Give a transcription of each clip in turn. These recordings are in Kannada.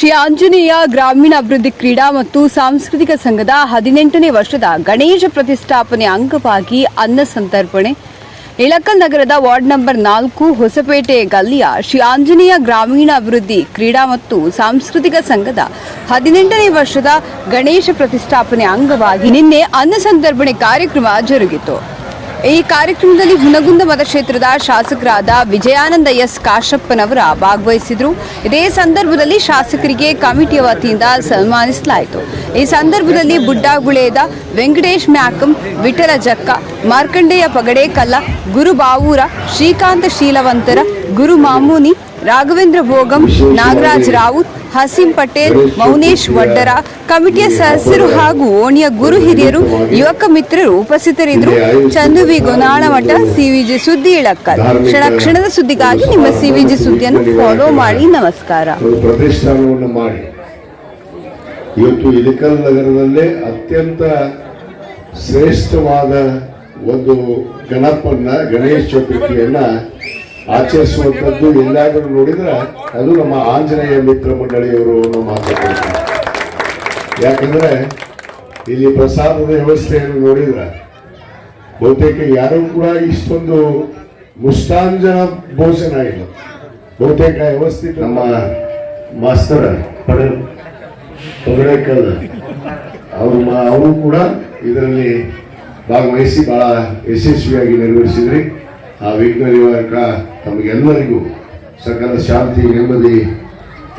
ಶ್ರೀ ಆಂಜನೇಯ ಗ್ರಾಮೀಣ ಅಭಿವೃದ್ಧಿ ಕ್ರೀಡಾ ಮತ್ತು ಸಾಂಸ್ಕೃತಿಕ ಸಂಘದ ಹದಿನೆಂಟನೇ ವರ್ಷದ ಗಣೇಶ ಪ್ರತಿಷ್ಠಾಪನೆ ಅಂಗವಾಗಿ ಅನ್ನ ಸಂತರ್ಪಣೆ. ಇಳಕಲ್ ನಗರದ ವಾರ್ಡ್ ನಂಬರ್ ನಾಲ್ಕು, ಹೊಸಪೇಟೆ ಗಲ್ಲಿಯ ಶ್ರೀ ಆಂಜನೇಯ ಗ್ರಾಮೀಣ ಅಭಿವೃದ್ಧಿ ಕ್ರೀಡಾ ಮತ್ತು ಸಾಂಸ್ಕೃತಿಕ ಸಂಘದ ಹದಿನೆಂಟನೇ ವರ್ಷದ ಗಣೇಶ ಪ್ರತಿಷ್ಠಾಪನೆ ಅಂಗವಾಗಿ ನಿನ್ನೆ ಅನ್ನ ಸಂತರ್ಪಣೆ ಕಾರ್ಯಕ್ರಮ ಜರುಗಿತು. ಈ ಕಾರ್ಯಕ್ರಮದಲ್ಲಿ ಹುನಗುಂದ ಮತಕ್ಷೇತ್ರದ ಶಾಸಕರಾದ ವಿಜಯಾನಂದ ಎಸ್ ಕಾಶಪ್ಪನವರ ಭಾಗವಹಿಸಿದ್ರು. ಇದೇ ಸಂದರ್ಭದಲ್ಲಿ ಶಾಸಕರಿಗೆ ಕಮಿಟಿಯ ವತಿಯಿಂದ ಸನ್ಮಾನಿಸಲಾಯಿತು. ಈ ಸಂದರ್ಭದಲ್ಲಿ ಬುಡ್ಡಾಗುಳೇದ, ವೆಂಕಟೇಶ್ ಮ್ಯಾಕಂ ವಿಠಲ ಜಕ್ಕ ಮಾರ್ಕಂಡೇಯ ಪಗಡೇಕಲ್ಲ ಗುರುಬಾವೂರ, ಶ್ರೀಕಾಂತ ಶೀಲವಂತರ ಗುರು ಮಾಮೂನಿ, ರಾಘವೇಂದ್ರ ಭೋಗಂ, ನಾಗರಾಜ್ ರಾವುತ್, ಹಸೀಂ ಪಟೇಲ್, ಮೌನೇಶ್ ವಡ್ಡರ, ಕಮಿಟಿಯ ಸದಸ್ಯರು ಹಾಗೂ ಓಣಿಯ ಗುರು ಹಿರಿಯರು, ಯುವಕ ಮಿತ್ರರು ಉಪಸ್ಥಿತರಿದ್ದರು. ಚಂದುವಿ ಗೊನಾಳಮಠ, ಸಿವಿಜಿ ಸುದ್ದಿ ಇಳಕ್ಕಲ್ ಕ್ಷಣ ಕ್ಷಣದ ಸುದ್ದಿಗಾಗಿ ನಿಮ್ಮ ಸಿವಿಜಿ ಸುದ್ದಿಯನ್ನು ಫಾಲೋ ಮಾಡಿ. ನಮಸ್ಕಾರ. ಮಾಡಿ. ಇವತ್ತು ಇಳಕಲ್ ನಗರದಲ್ಲೇ ಅತ್ಯಂತ ಶ್ರೇಷ್ಠವಾದ ಒಂದು ಗಣಪನ್ನ ಗಣೇಶ ಚತುರ್ಥಿಯನ್ನ ಆಚರಿಸುವಂಥದ್ದು ಎಲ್ಲಾದರೂ ನೋಡಿದ್ರೆ ಅದು ನಮ್ಮ ಆಂಜನೇಯ ಮಿತ್ರ ಮಂಡಳಿಯವರು ಅನ್ನೋ ಮಾತಾಡ್ತಾರೆ ಯಾಕಂದ್ರೆ ಇಲ್ಲಿ ಪ್ರಸಾದದ ವ್ಯವಸ್ಥೆಯನ್ನು ನೋಡಿದ್ರೆ ಬಹುತೇಕ ಯಾರೂ ಕೂಡ ಇಷ್ಟೊಂದು ಮುಷ್ಟಾಂಜನ ಭೋಜನ ಇಲ್ಲ. ಬಹುತೇಕ ವ್ಯವಸ್ಥೆ ನಮ್ಮ ಮಾಸ್ತರ ಪಡೆಕಲ್ ಅವರು ಅವರು ಕೂಡ ಇದರಲ್ಲಿ ಭಾಗವಹಿಸಿ ಬಹಳ ಯಶಸ್ವಿಯಾಗಿ ನೆರವೇರಿಸಿದ್ರಿ. ಆ ವಿಘ್ನ ನಿವಾರಕ ತಮಗೆಲ್ಲರಿಗೂ ಸಕಲ ಶಾಂತಿ, ನೆಮ್ಮದಿ,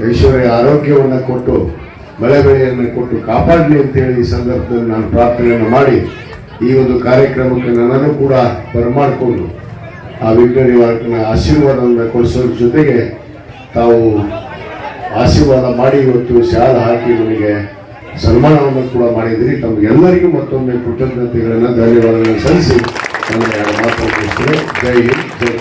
ಐಶ್ವರ್ಯ, ಆರೋಗ್ಯವನ್ನು ಕೊಟ್ಟು, ಮಳೆ ಬೆಳೆಯನ್ನು ಕೊಟ್ಟು ಕಾಪಾಡಲಿ ಅಂತೇಳಿ ಈ ಸಂದರ್ಭದಲ್ಲಿ ನಾನು ಪ್ರಾರ್ಥನೆಯನ್ನು ಮಾಡಿ ಈ ಒಂದು ಕಾರ್ಯಕ್ರಮಕ್ಕೆ ನನ್ನನ್ನು ಕೂಡ ಬರಮಾಡಿಕೊಂಡು ಆ ವಿಘ್ನ ಆಶೀರ್ವಾದವನ್ನು ಕೊಡಿಸೋದ್ರ ಜೊತೆಗೆ ತಾವು ಆಶೀರ್ವಾದ ಮಾಡಿ ಇವತ್ತು ಶಾಲ ಹಾಕಿ ನನಗೆ ಸನ್ಮಾನವನ್ನು ಕೂಡ ಮಾಡಿದಿರಿ ತಮಗೆಲ್ಲರಿಗೂ ಮತ್ತೊಮ್ಮೆ ಕೃತಜ್ಞತೆಗಳನ್ನು, ಧನ್ಯವಾದಗಳನ್ನು ಸಲ್ಲಿಸಿ ನನ್ನ ಎರಡು ಮಾತು ಮುಗಿಸ್ತೇನೆ. ಜೈ ಹಿಂದ್, ಜೈ